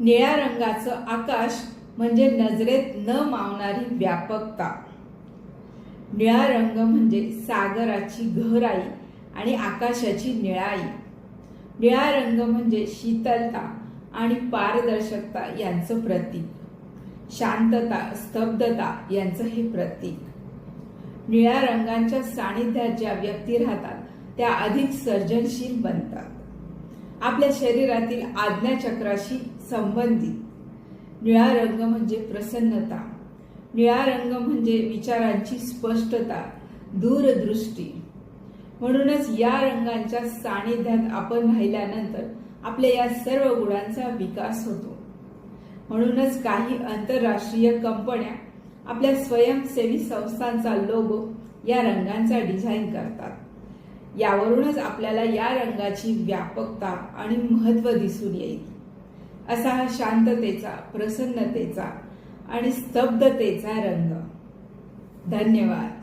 निळ्या रंगाचं आकाश म्हणजे नजरेत न मावणारी व्यापकता. निळा रंग म्हणजे सागराची घराई आणि आकाशाची निळाई. निळा रंग म्हणजे शीतलता आणि पारदर्शकता यांचं प्रतीक. शांतता स्तब्धता यांचं हे प्रतीक. निळ्या रंगांच्या सानिध्यात ज्या व्यक्ती राहतात त्या अधिक सर्जनशील बनतात. आपल्या शरीरातील आज्ञाचक्राशी संबंधित. निळा रंग म्हणजे प्रसन्नता. निळा रंग म्हणजे विचारांची स्पष्टता दूरदृष्टी. म्हणूनच या रंगांच्या सानिध्यात आपण राहिल्यानंतर आपल्या या सर्व गुणांचा विकास होतो. म्हणूनच काही आंतरराष्ट्रीय कंपन्या आपल्या स्वयंसेवी संस्थांचा लोगो या रंगांचा डिझाईन करतात. यावरूनच आपल्याला या रंगाची व्यापकता आणि महत्त्व दिसून येईल. असा हा शांततेचा प्रसन्नतेचा आणि स्तब्धतेचा रंग. धन्यवाद.